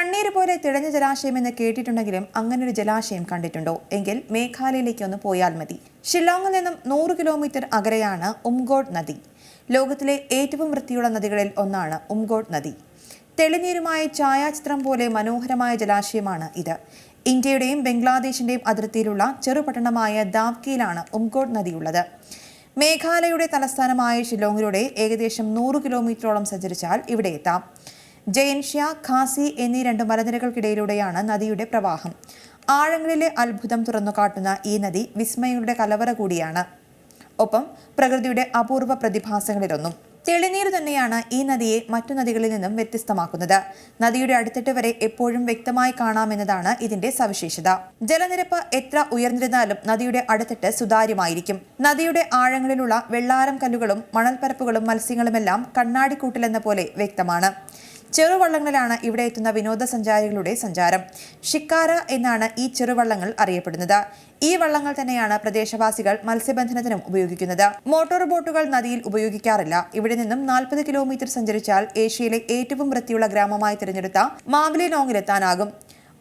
കണ്ണീര് പോലെ തിളഞ്ഞ ജലാശയം എന്ന് കേട്ടിട്ടുണ്ടെങ്കിലും അങ്ങനൊരു ജലാശയം കണ്ടിട്ടുണ്ടോ? എങ്കിൽ മേഘാലയയിലേക്ക് ഒന്ന് പോയാൽ മതി. ഷില്ലോങ്ങിൽ നിന്നും നൂറ് കിലോമീറ്റർ അകലെയാണ് ഉംഗോഡ് നദി. ലോകത്തിലെ ഏറ്റവും വൃത്തിയുള്ള നദികളിൽ ഒന്നാണ് ഉംഗോഡ് നദി. തെളിനീരുമായ ഛായാചിത്രം പോലെ മനോഹരമായ ജലാശയമാണ് ഇത്. ഇന്ത്യയുടെയും ബംഗ്ലാദേശിന്റെയും അതിർത്തിയിലുള്ള ചെറുപട്ടണമായ ദാവ്കിയിലാണ് ഉംഗോഡ് നദിയുള്ളത്. മേഘാലയയുടെ തലസ്ഥാനമായ ഷില്ലോങ്ങിലൂടെ ഏകദേശം നൂറ് കിലോമീറ്ററോളം സഞ്ചരിച്ചാൽ ഇവിടെ എത്താം. ജയൻഷ്യ ഖാസി എന്നീ രണ്ട് മലനിരകൾക്കിടയിലൂടെയാണ് നദിയുടെ പ്രവാഹം. ആഴങ്ങളിലെ അത്ഭുതം തുറന്നു കാട്ടുന്ന ഈ നദി വിസ്മയങ്ങളുടെ കലവറ കൂടിയാണ്. ഒപ്പം പ്രകൃതിയുടെ അപൂർവ പ്രതിഭാസങ്ങളിലൊന്നും. തെളിനീർ തന്നെയാണ് ഈ നദിയെ മറ്റു നദികളിൽ നിന്നും വ്യത്യസ്തമാക്കുന്നത്. നദിയുടെ അടുത്തിട്ട് വരെ എപ്പോഴും വ്യക്തമായി കാണാമെന്നതാണ് ഇതിന്റെ സവിശേഷത. ജലനിരപ്പ് എത്ര ഉയർന്നിരുന്നാലും നദിയുടെ അടുത്തിട്ട് സുതാര്യമായിരിക്കും. നദിയുടെ ആഴങ്ങളിലുള്ള വെള്ളാരം കല്ലുകളും മണൽപ്പരപ്പുകളും മത്സ്യങ്ങളുമെല്ലാം കണ്ണാടിക്കൂട്ടിലെന്ന പോലെ വ്യക്തമാണ്. ചെറുവള്ളങ്ങളിലാണ് ഇവിടെ എത്തുന്ന വിനോദസഞ്ചാരികളുടെ സഞ്ചാരം. ഷിക്കാര എന്നാണ് ഈ ചെറുവള്ളങ്ങൾ അറിയപ്പെടുന്നത്. ഈ വള്ളങ്ങൾ തന്നെയാണ് പ്രദേശവാസികൾ മത്സ്യബന്ധനത്തിനും ഉപയോഗിക്കുന്നത്. മോട്ടോർ ബോട്ടുകൾ നദിയിൽ ഉപയോഗിക്കാറില്ല. ഇവിടെ നിന്നും നാൽപ്പത് കിലോമീറ്റർ സഞ്ചരിച്ചാൽ ഏഷ്യയിലെ ഏറ്റവും വൃത്തിയുള്ള ഗ്രാമമായി തിരഞ്ഞെടുത്ത മാവിലിനോങ്ങിലെത്താനാകും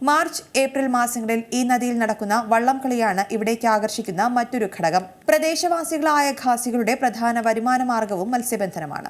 മാർച്ച് ഏപ്രിൽ മാസങ്ങളിൽ ഈ നദിയിൽ നടക്കുന്ന വള്ളം കളിയാണ് ഇവിടേക്ക് ആകർഷിക്കുന്ന മറ്റൊരു ഘടകം. പ്രദേശവാസികളായ ഖാസികളുടെ പ്രധാന വരുമാന മാർഗവും മത്സ്യബന്ധനമാണ്.